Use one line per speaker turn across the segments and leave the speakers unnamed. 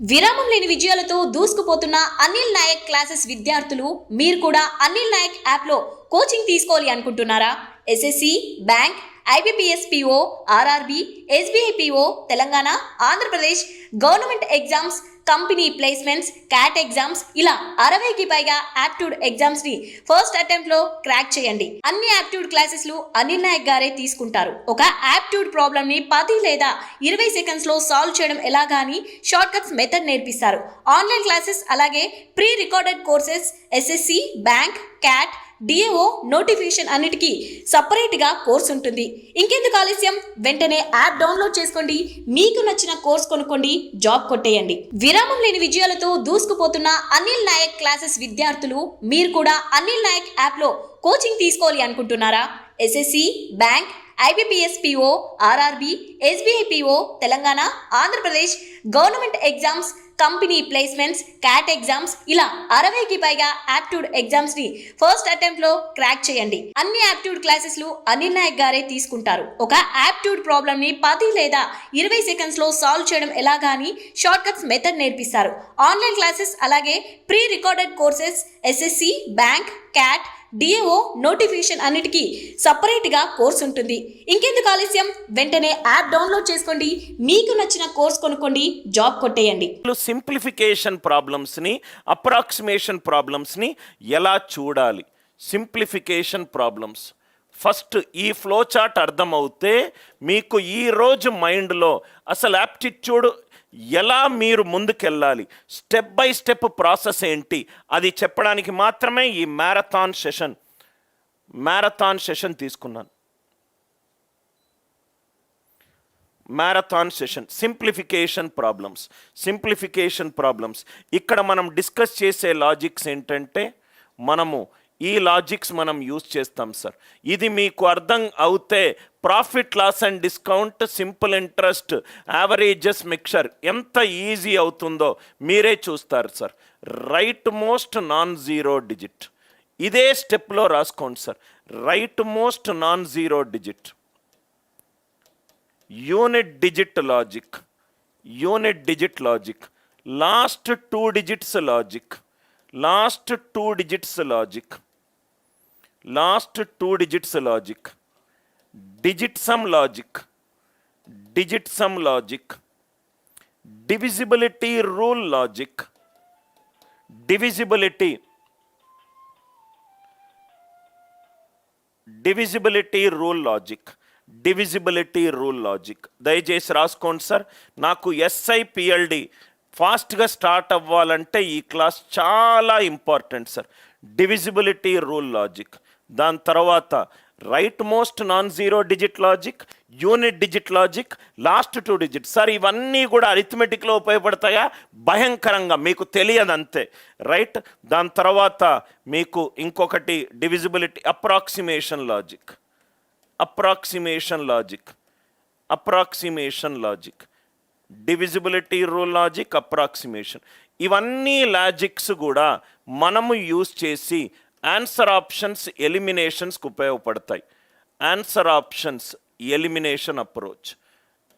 విరామం లేని విజయాలతో దూసుకుపోతున్న అనిల్ నాయక్ క్లాసెస్ విద్యార్థులు మీరు కూడా అనిల్ నాయక్ యాప్లో కోచింగ్ తీసుకోవాలి అనుకుంటున్నారా? SSC bank IBPS PO RRB SBI PO Telangana Andhra Pradesh government exams company placements CAT exams ఇలా అరవైకి పైగా యాప్ట్యూడ్ ఎగ్జామ్స్ని ఫస్ట్ అటెంప్ట్లో క్రాక్ చేయండి. అన్ని యాప్ట్యూడ్ క్లాసెస్లు అనిల్ నాయక్ గారే తీసుకుంటారు. ఒక యాప్ట్యూడ్ ప్రాబ్లమ్ని పది లేదా ఇరవై సెకండ్స్లో సాల్వ్ చేయడం ఎలాగా అని షార్ట్ కట్స్ మెథడ్ నేర్పిస్తారు. ఆన్లైన్ క్లాసెస్ అలాగే pre recorded courses SSC bank CAT DAO notification అన్నిటికీ సపరేట్గా కోర్స్ ఉంటుంది. ఇంకెందుకు ఆలస్యం? వెంటనే యాప్ డౌన్లోడ్ చేసుకోండి. మీకు నచ్చిన కోర్స్ కొనుక్కోండి. జాబ్ కొట్టేయండి. విరామం లేని విజయాలతో దూసుకుపోతున్న అనిల్ నాయక్ క్లాసెస్ విద్యార్థులు మీరు కూడా అనిల్ నాయక్ యాప్లో కోచింగ్ తీసుకోవాలి అనుకుంటున్నారా? SSC bank IBPS PO RRB SBI PO Telangana Andhra Pradesh government exams company placements CAT exams ఇలా అరవైకి పైగా యాప్ట్యూడ్ ఎగ్జామ్స్ని ఫస్ట్ అటెంప్ట్లో క్రాక్ చేయండి. అన్ని యాప్ట్యూడ్ క్లాసెస్లు అనిల్ నాయక్ గారే తీసుకుంటారు. ఒక యాప్ట్యూడ్ ప్రాబ్లమ్ని పది లేదా ఇరవై సెకండ్స్లో సాల్వ్ చేయడం ఎలాగా అని షార్ట్ కట్స్ మెథడ్ నేర్పిస్తారు. ఆన్లైన్ క్లాసెస్ అలాగే pre recorded courses SSC bank CAT DAO notification అన్నిటికీ సపరేట్గా కోర్స్ ఉంటుంది. ఇంకెందుకు ఆలస్యం? వెంటనే యాప్ డౌన్లోడ్ చేసుకోండి. మీకు నచ్చిన కోర్స్ కొనుక్కోండి. జాబ్ కొట్టేయండి.
సింప్లిఫికేషన్ ప్రాబ్లమ్స్ని అప్రాక్సిమేషన్ ప్రాబ్లమ్స్ని ఎలా చూడాలి? Simplification problems. ఫస్ట్ ఈ ఫ్లో చార్ట్ అర్థమవుతే మీకు ఈ రోజు మైండ్లో అసలు యాప్టిట్యూడ్ ఎలా మీరు ముందుకెళ్ళాలి? స్టెప్ బై స్టెప్ ప్రాసెస్ ఏంటి? అది చెప్పడానికి మాత్రమే ఈ మ్యారథాన్ సెషన్ మ్యారథాన్ సెషన్ తీసుకున్నాను. Marathon session simplification problems simplification problems. ఇక్కడ మనం డిస్కస్ చేసే లాజిక్స్ ఏంటంటే మనము ఈ లాజిక్స్ మనం యూజ్ చేస్తాం సార్. ఇది మీకు అర్థం అవుతే profit loss and discount simple interest averages mixture ఎంత ఈజీ అవుతుందో మీరే చూస్తారు sir. Right most non zero digit. ఇదే స్టెప్లో రాసుకోండి sir. Right most non zero digit. Unit digit logic. Unit digit logic. Last two digits logic. Last two digits logic. Last two digits logic. Digit sum logic digit sum logic divisibility rule logic divisibility divisibility rule logic divisibility rule logic దయచేసి రాసుకోండి sir. నాకు ఎస్ఐపిఎల్డి ఫాస్ట్గా start అవ్వాలంటే ఈ class చాలా important sir. Divisibility rule logic దాని తర్వాత right most non zero digit logic unit digit logic last two digit sir ఇవన్నీ కూడా అరిథమెటిక్లో ఉపయోగపడతాయా? భయంకరంగా మీకు తెలియదు అంతే రైట్ దాని తర్వాత మీకు ఇంకొకటి divisibility approximation logic approximation logic approximation logic divisibility rule logic approximation ఇవన్నీ లాజిక్స్ కూడా మనము యూస్ చేసి ఆన్సర్ ఆప్షన్స్ ఎలిమినేషన్స్కి ఉపయోగపడతాయి. Answer options elimination approach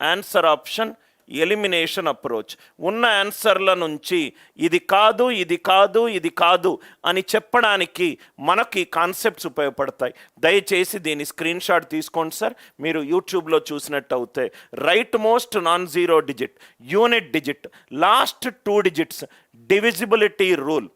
answer option elimination approach ఉన్న ఆన్సర్ల నుంచి ఇది కాదు ఇది కాదు ఇది కాదు అని చెప్పడానికి మనకి కాన్సెప్ట్స్ ఉపయోగపడతాయి. దయచేసి దీని స్క్రీన్ షాట్ తీసుకోండి సార్. మీరు యూట్యూబ్లో చూసినట్టు అవుతే right most non zero digit unit digit last two digits divisibility rule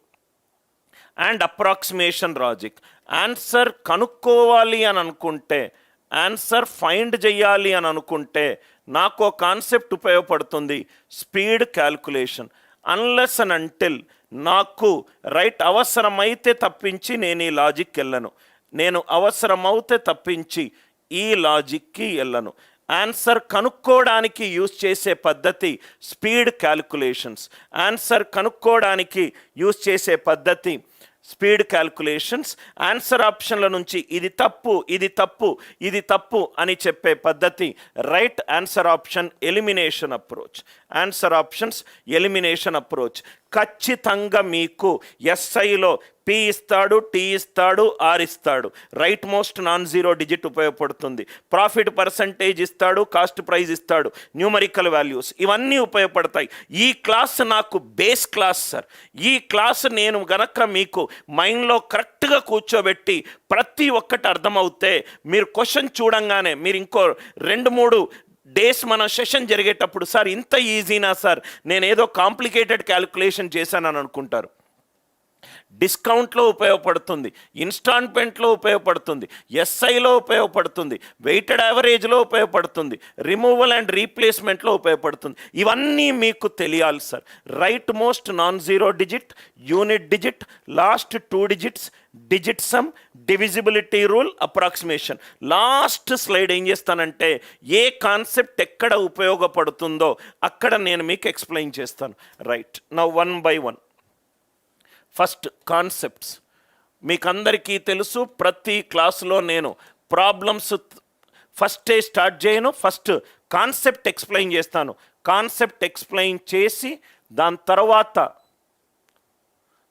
and approximation logic answer కనుక్కోవాలి అని అనుకుంటే ఆన్సర్ ఫైండ్ చేయాలి అని అనుకుంటే నాకు కాన్సెప్ట్ ఉపయోగపడుతుంది speed calculation unless and until నాకు రైట్ అవసరమైతే తప్పించి నేను ఈ లాజిక్ వెళ్ళను. నేను అవసరమైతే తప్పించి ఈ లాజిక్కి వెళ్ళను. ఆన్సర్ కనుక్కోవడానికి యూజ్ చేసే పద్ధతి స్పీడ్ క్యాల్కులేషన్స్ ఆన్సర్ కనుక్కోవడానికి యూజ్ చేసే పద్ధతి స్పీడ్ క్యాల్కులేషన్స్ ఆన్సర్ ఆప్షన్ల నుంచి ఇది తప్పు ఇది తప్పు ఇది తప్పు అని చెప్పే పద్ధతి right answer option elimination approach. Answer options elimination approach ఖచ్చితంగా మీకు ఎస్ఐలో పి ఇస్తాడు టీ ఇస్తాడు ఆర్ ఇస్తాడు. Right most non zero digit ఉపయోగపడుతుంది. ప్రాఫిట్ పర్సంటేజ్ ఇస్తాడు కాస్ట్ ప్రైజ్ ఇస్తాడు. న్యూమరికల్ వాల్యూస్ ఇవన్నీ ఉపయోగపడతాయి. ఈ క్లాస్ నాకు బేస్ క్లాస్ సార్ ఈ క్లాస్ నేను గనక మీకు మైండ్లో కరెక్ట్గా కూర్చోబెట్టి ప్రతి ఒక్కటి అర్థమవుతే మీరు క్వశ్చన్ చూడంగానే మీరు ఇంకో రెండు మూడు డేస్ మన సెషన్ జరిగేటప్పుడు సార్ ఇంత ఈజీనా సార్? నేను ఏదో కాంప్లికేటెడ్ క్యాలిక్యులేషన్ చేశానని అనుకుంటారు. డిస్కౌంట్లో ఉపయోగపడుతుంది ఇన్స్టాల్మెంట్లో ఉపయోగపడుతుంది ఎస్ఐలో ఉపయోగపడుతుంది వెయిటెడ్ యావరేజ్లో ఉపయోగపడుతుంది రిమూవల్ అండ్ రీప్లేస్మెంట్లో ఉపయోగపడుతుంది. ఇవన్నీ మీకు తెలియాలి sir. Right most non zero digit unit digit last two digits digit sum divisibility rule approximation last slide ఏం చేస్తానంటే ఏ కాన్సెప్ట్ ఎక్కడ ఉపయోగపడుతుందో అక్కడ నేను మీకు ఎక్స్ప్లెయిన్ చేస్తాను. రైట్ నా one by one first concepts. మీకు అందరికీ తెలుసు ప్రతి క్లాసులో నేను ప్రాబ్లమ్స్ ఫస్టే స్టార్ట్ చేయను ఫస్ట్ కాన్సెప్ట్ ఎక్స్ప్లెయిన్ చేస్తాను. కాన్సెప్ట్ ఎక్స్ప్లెయిన్ చేసి దాని తర్వాత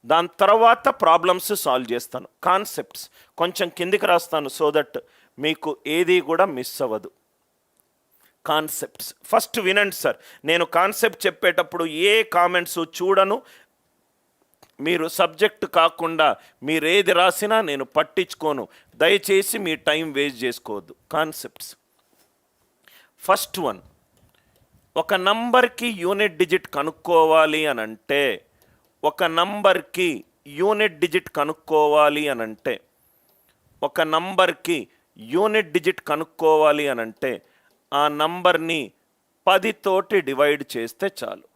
దాని తర్వాత ప్రాబ్లమ్స్ సాల్వ్ చేస్తాను. కాన్సెప్ట్స్. కొంచెం కిందికి రాస్తాను సో దట్ మీకు ఏది కూడా మిస్ అవ్వదు. కాన్సెప్ట్స్. ఫస్ట్ వినండి సార్. నేను కాన్సెప్ట్ చెప్పేటప్పుడు ఏ కామెంట్స్ చూడను మీరు సబ్జెక్ట్ కాకుండా మీరు ఏది రాసినా నేను పట్టించుకోను. దయచేసి మీ టైం వేస్ట్ చేసుకోవద్దు. కాన్సెప్ట్స్. ఫస్ట్ వన్ ఒక నంబర్కి యూనిట్ డిజిట్ కనుక్కోవాలి అని అంటే ఒక నంబర్కి యూనిట్ డిజిట్ కనుక్కోవాలి అని అంటే ఒక నంబర్కి యూనిట్ డిజిట్ కనుక్కోవాలి అని అంటే ఆ నంబర్ని పదితోటి డివైడ్ చేస్తే చాలు.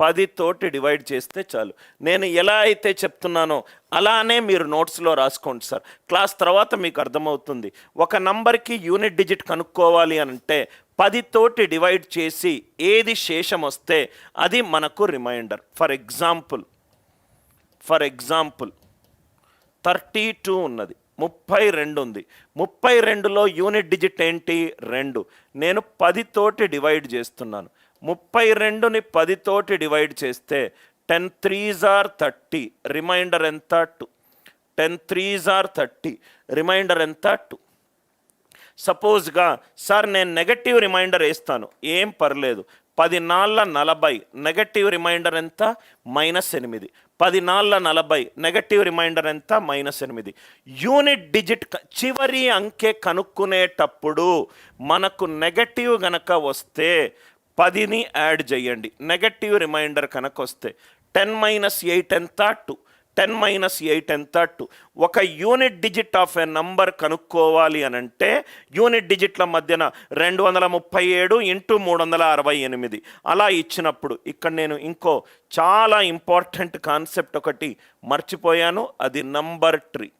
పది తోటి డివైడ్ చేస్తే చాలు. నేను ఎలా అయితే చెప్తున్నానో అలానే మీరు నోట్స్లో రాసుకోండి సార్. క్లాస్ తర్వాత మీకు అర్థమవుతుంది. ఒక నంబర్కి యూనిట్ డిజిట్ కనుక్కోవాలి అని అంటే పది తోటి డివైడ్ చేసి ఏది శేషం వస్తే అది మనకు remainder. For example for example thirty two ఉన్నది ముప్పై రెండు ఉంది. ముప్పై రెండులో యూనిట్ డిజిట్ ఏంటి? రెండు. నేను పదితోటి డివైడ్ చేస్తున్నాను. ముప్పై రెండుని పదితోటి డివైడ్ చేస్తే ten threes are thirty remainder ఎంత? Two. Ten threes are thirty remainder ఎంత? టూ. సపోజ్గా సార్ నేను నెగటివ్ రిమైండర్ వేస్తాను. ఏం పర్లేదు. పది నాళ్ళ నలభై నెగటివ్ రిమైండర్ ఎంత? మైనస్ ఎనిమిది. పది నాళ్ళ నలభై నెగటివ్ రిమైండర్ ఎంత? మైనస్ ఎనిమిది. యూనిట్ డిజిట్ చివరి అంకె కనుక్కునేటప్పుడు మనకు నెగటివ్ గనక వస్తే పదిని యాడ్ చేయండి. నెగటివ్ రిమైండర్ కనుక వస్తే టెన్ మైనస్ ఎయిట్ ఎంత? టూ. టెన్ మైనస్ ఎయిట్ ఎంత? టూ. ఒక unit digit of a number కనుక్కోవాలి అని అంటే యూనిట్ డిజిట్ల మధ్యన రెండు వందల ముప్పై ఏడు ఇంటూ మూడు వందల అరవై ఎనిమిది. అలా ఇచ్చినప్పుడు ఇక్కడ నేను ఇంకో చాలా ఇంపార్టెంట్ కాన్సెప్ట్ ఒకటి మర్చిపోయాను. అది నంబర్ ట్రీ.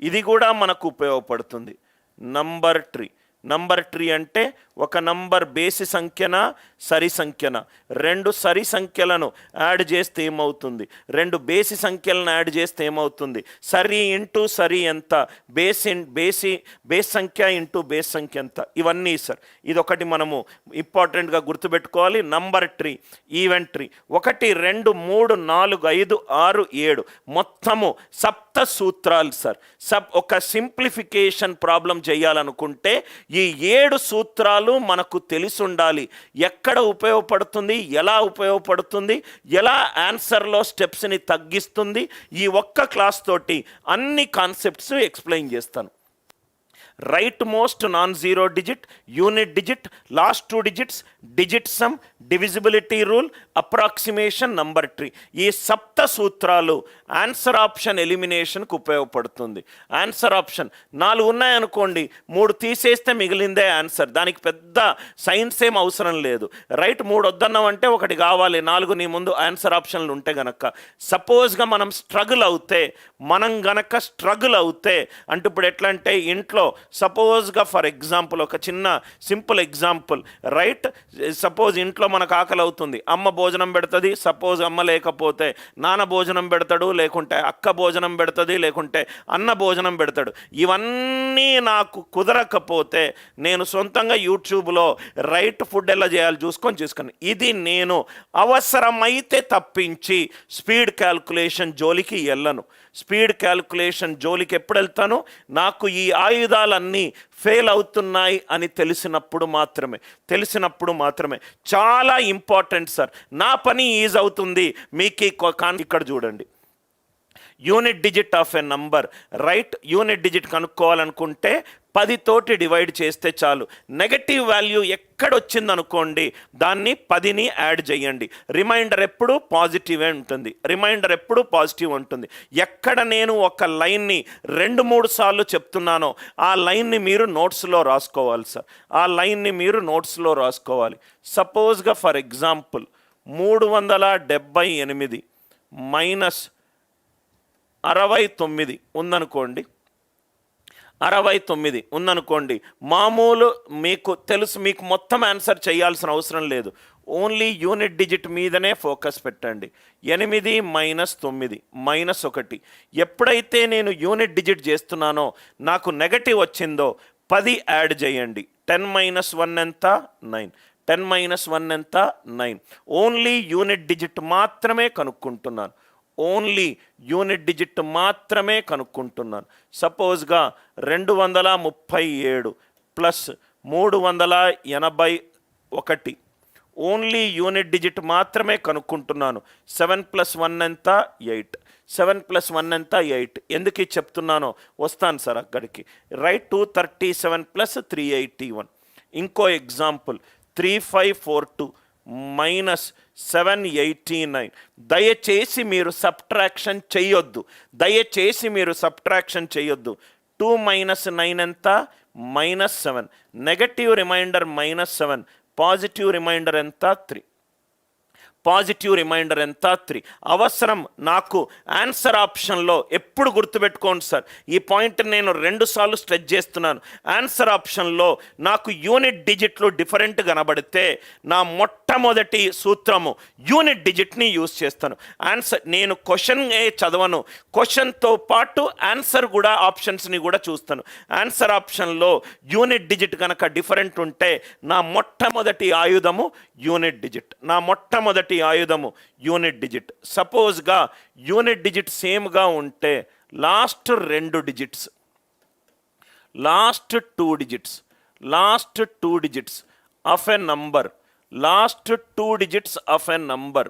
ఇది కూడా మనకు ఉపయోగపడుతుంది. Number tree. నంబర్ ట్రీ అంటే ఒక నంబర్ బేసి సంఖ్యన సరి సంఖ్యన? రెండు సరి సంఖ్యలను యాడ్ చేస్తే ఏమవుతుంది? రెండు బేసి సంఖ్యలను యాడ్ చేస్తే ఏమవుతుంది? సరి ఇంటూ సరి ఎంత? బేస్ ఇన్ బేసి బేస్ సంఖ్య ఇంటూ బేస్ సంఖ్య ఎంత? ఇవన్నీ సార్. ఇది ఒకటి మనము ఇంపార్టెంట్గా గుర్తుపెట్టుకోవాలి. Number tree event tree. ఒకటి రెండు మూడు నాలుగు ఐదు ఆరు ఏడు. మొత్తము సప్త సూత్రాలు సార్. సబ్ ఒక సింప్లిఫికేషన్ ప్రాబ్లం చేయాలనుకుంటే ఈ ఏడు సూత్రాలు మనకు తెలిసి ఉండాలి ఎక్కడ ఉపయోగపడుతుంది ఎలా ఉపయోగపడుతుంది ఎలా ఆన్సర్లో స్టెప్స్ని తగ్గిస్తుంది ఈ ఒక్క క్లాస్ తోటి అన్ని కాన్సెప్ట్స్ ఎక్స్ప్లెయిన్ చేస్తాను. Right most non zero digit unit digit last two digits digit sum divisibility rule approximation number tree ఈ సప్త సూత్రాలు ఆన్సర్ ఆప్షన్ ఎలిమినేషన్కి ఉపయోగపడుతుంది. ఆన్సర్ ఆప్షన్ నాలుగు ఉన్నాయనుకోండి మూడు తీసేస్తే మిగిలిందే ఆన్సర్ దానికి పెద్ద సైన్స్ ఏం అవసరం లేదు. రైట్ మూడు వద్దన్నామంటే ఒకటి కావాలి నాలుగు నీ ముందు ఆన్సర్ ఆప్షన్లు ఉంటే గనక. సపోజ్గా మనం స్ట్రగుల్ అవుతే మనం గనక స్ట్రగుల్ అవుతే అంటే ఇప్పుడు ఎట్లా అంటే ఇంట్లో సపోజ్గా ఫర్ ఎగ్జాంపుల్ ఒక చిన్న సింపుల్ ఎగ్జాంపుల్ రైట్ సపోజ్ ఇంట్లో మనకు ఆకలి అవుతుంది అమ్మ భోజనం పెడుతుంది సపోజ్ అమ్మ లేకపోతే నాన్న భోజనం పెడతాడు లేకుంటే అక్క భోజనం పెడుతుంది లేకుంటే అన్న భోజనం పెడతాడు. ఇవన్నీ నాకు కుదరకపోతే నేను సొంతంగా యూట్యూబ్లో రైట్ ఫుడ్ ఎలా చేయాలి చూసుకొని చూసుకొని ఇది నేను అవసరమైతే తప్పించి స్పీడ్ క్యాల్కులేషన్ జోలికి వెళ్ళను. స్పీడ్ క్యాల్కులేషన్ జోలికి ఎప్పుడు వెళ్తాను? నాకు ఈ అన్నీ ఫెయిల్ అవుతున్నాయి అని తెలిసినప్పుడు మాత్రమే తెలిసినప్పుడు మాత్రమే. చాలా ఇంపార్టెంట్ సార్ నా పని ఈజ్ అవుతుంది. మీకు ఇక్కడ చూడండి. Unit digit of a number right unit digit కనుక్కోవాలనుకుంటే పది తోటి డివైడ్ చేస్తే చాలు. నెగటివ్ వాల్యూ ఎక్కడొచ్చిందనుకోండి దాన్ని పదిని యాడ్ చేయండి. రిమైండర్ ఎప్పుడు పాజిటివే ఉంటుంది. రిమైండర్ ఎప్పుడు పాజిటివ్ ఉంటుంది. ఎక్కడ నేను ఒక లైన్ని రెండు మూడు సార్లు చెప్తున్నానో ఆ లైన్ని మీరు నోట్స్లో రాసుకోవాలి సార్. ఆ లైన్ని మీరు నోట్స్లో రాసుకోవాలి. సపోజ్గా ఫర్ ఎగ్జాంపుల్ మూడు వందల డెబ్భై ఎనిమిది మైనస్ అరవై తొమ్మిది ఉందనుకోండి అరవై తొమ్మిది ఉందనుకోండి మామూలు మీకు తెలుసు మీకు మొత్తం ఆన్సర్ చేయాల్సిన అవసరం లేదు. ఓన్లీ యూనిట్ డిజిట్ మీదనే ఫోకస్ పెట్టండి. ఎనిమిది మైనస్ తొమ్మిది మైనస్ ఒకటి. ఎప్పుడైతే నేను యూనిట్ డిజిట్ చేస్తున్నానో నాకు నెగటివ్ వచ్చిందో పది యాడ్ చేయండి. టెన్ మైనస్ వన్ ఎంత? నైన్ టెన్ మైనస్ వన్ ఎంత? నైన్ ఓన్లీ యూనిట్ డిజిట్ మాత్రమే కనుక్కుంటున్నాను. ఓన్లీ యూనిట్ డిజిట్ మాత్రమే కనుక్కుంటున్నాను. సపోజ్గా రెండు వందల ముప్పై ఏడు ప్లస్ మూడు వందల ఎనభై ఒకటి. ఓన్లీ యూనిట్ డిజిట్ మాత్రమే కనుక్కుంటున్నాను. సెవెన్ ప్లస్ వన్ ఎంత? ఎయిట్. సెవెన్ ప్లస్ వన్ ఎంత? ఎయిట్. ఎందుకు చెప్తున్నానో వస్తాను సార్ అక్కడికి. Right two thirty seven plus three eighty one. ఇంకో example. Three five four two minus seven eighty nine దయచేసి మీరు సబ్ట్రాక్షన్ చేయొద్దు. దయచేసి మీరు సబ్ట్రాక్షన్ చేయొద్దు. టూ మైనస్ నైన్ ఎంత? Minus seven negative remainder minus seven positive remainder ఎంత? త్రీ పాజిటివ్ రిమైండర్ ఎంత? త్రీ అవసరం నాకు ఆన్సర్ ఆప్షన్లో ఎప్పుడు గుర్తుపెట్టుకోండి సార్. ఈ పాయింట్ నేను రెండు సార్లు స్ట్రెచ్ చేస్తున్నాను. ఆన్సర్ ఆప్షన్లో నాకు యూనిట్ డిజిట్లు డిఫరెంట్ కనబడితే నా మొట్టమొదటి సూత్రము యూనిట్ డిజిట్ని యూజ్ చేస్తాను. ఆన్సర్ నేను క్వశ్చన్ ఏ చదవను. క్వశ్చన్తో పాటు ఆన్సర్ కూడా ఆప్షన్స్ని కూడా చూస్తాను. ఆన్సర్ ఆప్షన్లో యూనిట్ డిజిట్ కనుక డిఫరెంట్ ఉంటే నా మొట్టమొదటి ఆయుధము యూనిట్ డిజిట్. నా మొట్టమొదటి ఆయుధము యూనిట్ డిజిట్. సపోజ్గా యూనిట్ డిజిట్ సేమ్గా ఉంటే లాస్ట్ రెండు digits. Last two digits. Last two digits of a number. Last two digits of a number.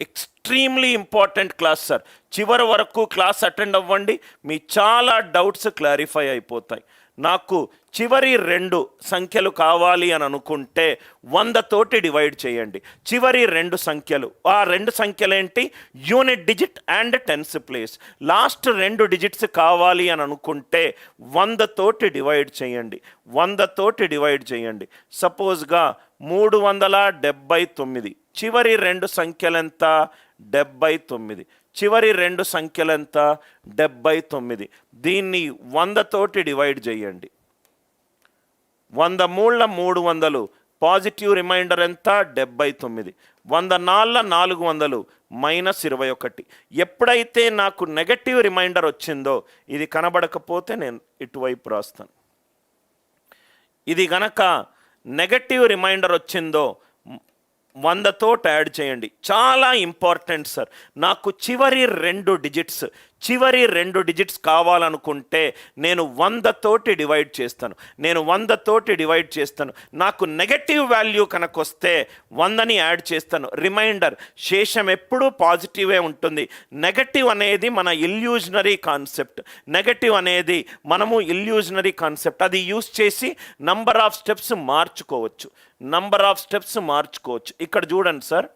Extremely important class sir. చివరి వరకు క్లాస్ అటెండ్ అవ్వండి. మీ చాలా డౌట్స్ క్లారిఫై అయిపోతాయి. నాకు చివరి రెండు సంఖ్యలు కావాలి అని అనుకుంటే వంద తోటి డివైడ్ చేయండి. చివరి రెండు సంఖ్యలు. ఆ రెండు సంఖ్యలు ఏంటి unit digit and tens place last రెండు డిజిట్స్ కావాలి అని అనుకుంటే వంద తోటి డివైడ్ చేయండి. వంద తోటి డివైడ్ చేయండి. సపోజ్గా మూడు వందల డెబ్బై తొమ్మిది. చివరి రెండు సంఖ్యలెంత? డెబ్బై తొమ్మిది. చివరి రెండు సంఖ్యలెంత? డెబ్బై తొమ్మిది. దీన్ని వందతోటి డివైడ్ చేయండి వంద మూళ్ళ మూడు వందలు. పాజిటివ్ రిమైండర్ ఎంత? డెబ్బై తొమ్మిది. వంద నాళ్ళ నాలుగు వందలు. మైనస్ ఇరవై ఒకటి. ఎప్పుడైతే నాకు నెగటివ్ రిమైండర్ వచ్చిందో ఇది కనబడకపోతే నేను ఇటువైపు రాస్తాను. ఇది గనక నెగటివ్ రిమైండర్ వచ్చిందో వందతో యాడ్ చేయండి. చాలా ఇంపార్టెంట్ సార్. నాకు చివరి రెండు డిజిట్స్ చివరి రెండు డిజిట్స్ కావాలనుకుంటే నేను వంద తోటి డివైడ్ చేస్తాను. నేను వంద తోటి డివైడ్ చేస్తాను. నాకు నెగటివ్ వాల్యూ కనుకొస్తే వందని యాడ్ చేస్తాను. రిమైండర్ శేషం ఎప్పుడూ పాజిటివే ఉంటుంది. నెగటివ్ అనేది మన ఇల్యూజనరీ కాన్సెప్ట్. నెగటివ్ అనేది మనము ఇల్యూజనరీ కాన్సెప్ట్. అది యూస్ చేసి నంబర్ ఆఫ్ స్టెప్స్ మార్చుకోవచ్చు. నంబర్ ఆఫ్ స్టెప్స్ మార్చుకోవచ్చు. ఇక్కడ చూడండి సార్.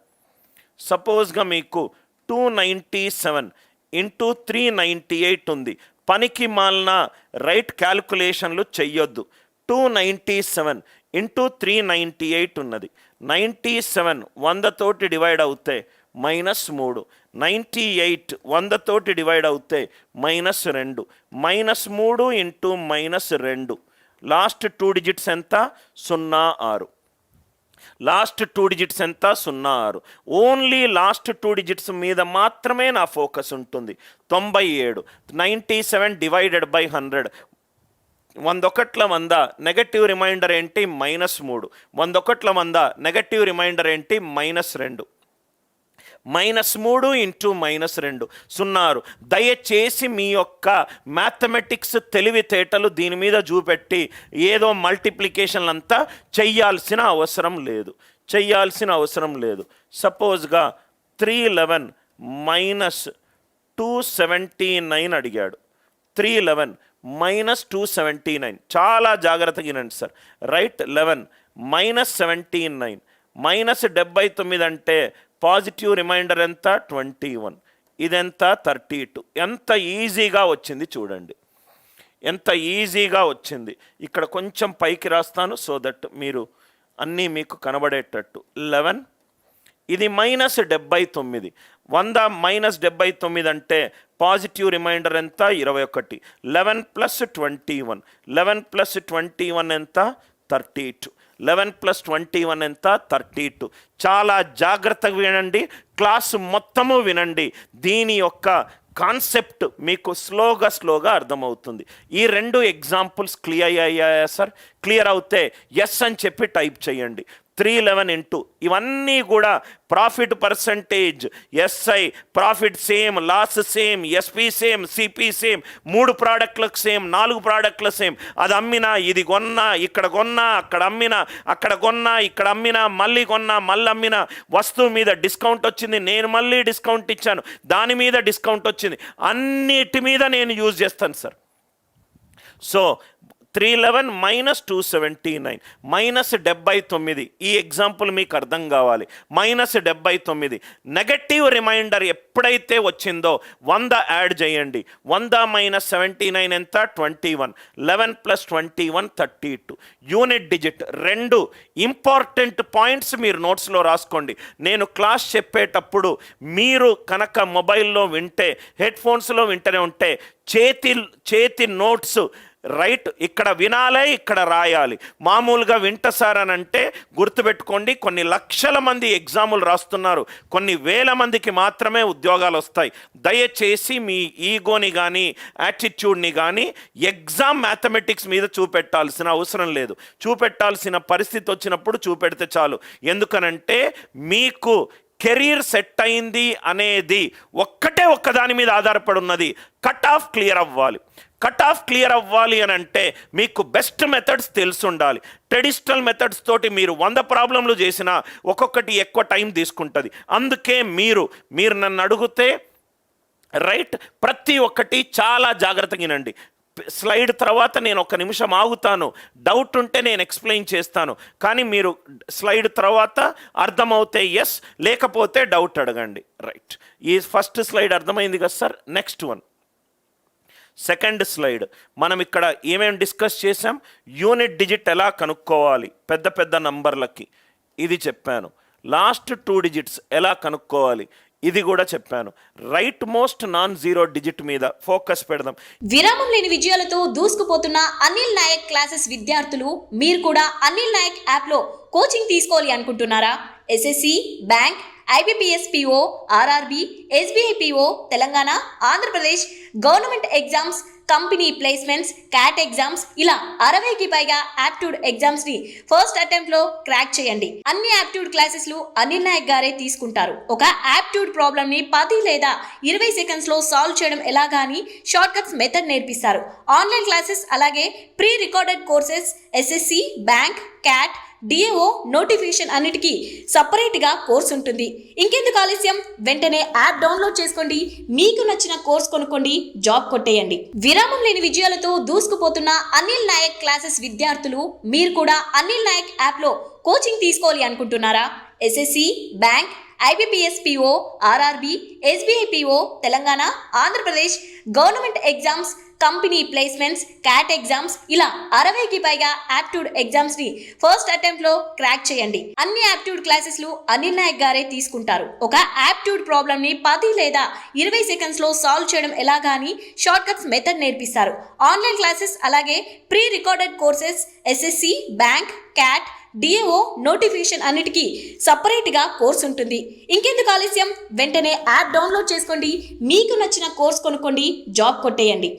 సపోజ్గా మీకు two ninety seven. Into three ninety eight ఉంది. పనికి మాలిన రైట్ క్యాల్కులేషన్లు చెయ్యొద్దు. Two ninety seven into three ninety eight ఉన్నది. నైంటీ సెవెన్ వందతోటి డివైడ్ అవుతే మైనస్ మూడు. నైంటీ ఎయిట్ వందతోటి డివైడ్ అవుతే మైనస్ రెండు. మైనస్ మూడు ఇంటూ మైనస్ రెండు. లాస్ట్ టూ డిజిట్స్ ఎంత? సున్నా ఆరు. లాస్ట్ టూ డిజిట్స్ ఎంత? సున్నా ఆరు ఓన్లీ లాస్ట్ టూ డిజిట్స్ మీద మాత్రమే నా ఫోకస్ ఉంటుంది. తొంభై ఏడు. Ninety seven divided by hundred. వందొకట్ల వంద. నెగటివ్ రిమైండర్ ఏంటి? మైనస్ మూడు. వందొకట్ల వంద. నెగటివ్ రిమైండర్ ఏంటి? మైనస్ రెండు. మైనస్ మూడు ఇంటూ మైనస్ రెండు. సున్నారు దయచేసి మీ యొక్క మ్యాథమెటిక్స్ తెలివితేటలు దీని మీద చూపెట్టి ఏదో మల్టిప్లికేషన్ అంతా చెయ్యాల్సిన అవసరం లేదు. చెయ్యాల్సిన అవసరం లేదు. సపోజ్గా three eleven minus two seventy nine అడిగాడు. Three eleven minus two seventy nine. చాలా జాగ్రత్తగా వినండి sir. Right eleven minus seventy nine. Minus డెబ్బై తొమ్మిది అంటే పాజిటివ్ రిమైండర్ ఎంత? Twenty one. ఇదెంత? Thirty two. ఎంత ఈజీగా వచ్చింది చూడండి. ఎంత ఈజీగా వచ్చింది. ఇక్కడ కొంచెం పైకి రాస్తాను సో దట్ మీరు అన్నీ మీకు కనబడేటట్టు. లెవెన్. ఇది మైనస్ డెబ్బై తొమ్మిది. వంద మైనస్ డెబ్బై తొమ్మిది అంటే పాజిటివ్ రిమైండర్ ఎంత? ఇరవై ఒకటి. Eleven plus twenty one. Eleven plus twenty one ఎంత? Thirty two eleven plus twenty one ఎంత? థర్టీ టూ చాలా జాగ్రత్తగా వినండి. క్లాస్ మొత్తము వినండి. దీని యొక్క కాన్సెప్ట్ మీకు స్లోగా స్లోగా అర్థమవుతుంది. ఈ రెండు ఎగ్జాంపుల్స్ క్లియర్ అయ్యాయా సార్? క్లియర్ అవుతే ఎస్ అని చెప్పి టైప్ చేయండి. త్రీ లెవెన్ ఇంటూ ఇవన్నీ కూడా profit percentage SI profit same loss same SP same CP same మూడు ప్రోడక్ట్లకు సేమ్ నాలుగు ప్రోడక్ట్ల సేమ్. అది అమ్మినా ఇది కొన్నా ఇక్కడ కొన్నా అక్కడ అమ్మినా అక్కడ కొన్నా ఇక్కడ అమ్మినా మళ్ళీ కొన్నా మళ్ళీ అమ్మినా. వస్తువు మీద డిస్కౌంట్ వచ్చింది నేను మళ్ళీ డిస్కౌంట్ ఇచ్చాను. దాని మీద డిస్కౌంట్ వచ్చింది. అన్నిటి మీద నేను యూజ్ చేస్తాను sir. So three eleven minus two seventy nine minus డెబ్బై తొమ్మిది ఈ ఎగ్జాంపుల్ మీకు అర్థం కావాలి. మైనస్ డెబ్బై తొమ్మిది నెగటివ్ రిమైండర్ ఎప్పుడైతే వచ్చిందో వంద యాడ్ చేయండి. వంద మైనస్ సెవెంటీ నైన్ ఎంత? Twenty one eleven plus twenty one thirty two unit digit రెండు. ఇంపార్టెంట్ పాయింట్స్ మీరు నోట్స్లో రాసుకోండి. నేను క్లాస్ చెప్పేటప్పుడు మీరు కనుక మొబైల్లో వింటే హెడ్ ఫోన్స్లో వింటూనే ఉంటే చేతి చేతి నోట్స్ రైట్ ఇక్కడ వినాలే ఇక్కడ రాయాలి. మామూలుగా వింటసారని అంటే గుర్తుపెట్టుకోండి కొన్ని లక్షల మంది ఎగ్జాములు రాస్తున్నారు. కొన్ని వేల మందికి మాత్రమే ఉద్యోగాలు వస్తాయి. దయచేసి మీ ఈగోని కానీ యాటిట్యూడ్ని కానీ ఎగ్జామ్ మ్యాథమెటిక్స్ మీద చూపెట్టాల్సిన అవసరం లేదు. చూపెట్టాల్సిన పరిస్థితి వచ్చినప్పుడు చూపెడితే చాలు. ఎందుకనంటే మీకు కెరీర్ సెట్ అయింది అనేది ఒక్కటే ఒక్కదాని మీద ఆధారపడి ఉన్నది. కట్ ఆఫ్ క్లియర్ అవ్వాలి. కట్ ఆఫ్ క్లియర్ అవ్వాలి అని అంటే మీకు బెస్ట్ మెథడ్స్ తెలిసి ఉండాలి ట్రెడిషనల్ మెథడ్స్ తోటి మీరు వంద ప్రాబ్లంలు చేసినా ఒక్కొక్కటి ఎక్కువ టైం తీసుకుంటుంది. అందుకే మీరు మీరు నన్ను అడిగితే రైట్ ప్రతి ఒక్కటి చాలా జాగ్రత్తగా వినండి. స్లైడ్ తర్వాత నేను ఒక నిమిషం ఆగుతాను. డౌట్ ఉంటే నేను ఎక్స్ప్లెయిన్ చేస్తాను. కానీ మీరు స్లైడ్ తర్వాత అర్థమవుతే ఎస్ లేకపోతే డౌట్ అడగండి. రైట్. ఈ ఫస్ట్ స్లైడ్ అర్థమైంది కదా sir? Next one. Second slide. మనం ఇక్కడ ఏమేమి డిస్కస్ చేసాం యూనిట్ డిజిట్ ఎలా కనుక్కోవాలి? పెద్ద పెద్ద నంబర్లకి. ఇది చెప్పాను. లాస్ట్ టూ డిజిట్స్ ఎలా కనుక్కోవాలి? ఇది కూడా చెప్పాను. Right most non zero digit మీద ఫోకస్ పెడదాం.
విరామం లేని విజయాలతో దూసుకుపోతున్న అనిల్ నాయక్ క్లాసెస్ విద్యార్థులు మీరు కూడా అనిల్ నాయక్ యాప్లో కోచింగ్ తీసుకోవాలి అనుకుంటున్నారా? SSC bank IBPS PO RRB SBI PO Telangana Andhra Pradesh government exams company placements CAT exams ఇలా అరవైకి పైగా యాప్ట్యూడ్ ఎగ్జామ్స్ని ఫస్ట్ అటెంప్ట్లో క్రాక్ చేయండి. అన్ని యాప్ట్యూడ్ క్లాసెస్లు అనిల్ నాయక్ గారే తీసుకుంటారు. ఒక యాప్ట్యూడ్ ప్రాబ్లమ్ని పది లేదా ఇరవై సెకండ్స్లో సాల్వ్ చేయడం ఎలాగా అని షార్ట్ కట్స్ మెథడ్ నేర్పిస్తారు. ఆన్లైన్ క్లాసెస్ అలాగే pre recorded courses SSC bank CAT DAO notification అన్నిటికీ సపరేట్గా కోర్స్ ఉంటుంది. ఇంకెందుకు ఆలస్యం? వెంటనే యాప్ డౌన్లోడ్ చేసుకోండి. మీకు నచ్చిన కోర్స్ కొనుక్కోండి. జాబ్ కొట్టేయండి. విరామం లేని విజయాలతో దూసుకుపోతున్న అనిల్ నాయక్ క్లాసెస్ విద్యార్థులు మీరు కూడా అనిల్ నాయక్ యాప్లో కోచింగ్ తీసుకోవాలి అనుకుంటున్నారా? SSC bank IBPS PO RRB SBI PO Telangana Andhra Pradesh government exams company placements CAT exams ఇలా అరవైకి పైగా యాప్ట్యూడ్ ఎగ్జామ్స్ని ఫస్ట్ అటెంప్ట్లో క్రాక్ చేయండి. అన్ని యాప్ట్యూడ్ క్లాసెస్లు అనిల్ నాయక్ గారే తీసుకుంటారు. ఒక యాప్ట్యూడ్ ప్రాబ్లమ్ని పది లేదా ఇరవై సెకండ్స్లో సాల్వ్ చేయడం ఎలాగా అని షార్ట్ కట్స్ మెథడ్ నేర్పిస్తారు. ఆన్లైన్ క్లాసెస్ అలాగే pre recorded courses SSC bank CAT DAO notification అన్నిటికీ సపరేట్గా కోర్స్ ఉంటుంది. ఇంకెందుకు ఆలస్యం? వెంటనే యాప్ డౌన్లోడ్ చేసుకోండి. మీకు నచ్చిన కోర్స్ కొనుక్కోండి. జాబ్ కొట్టేయండి.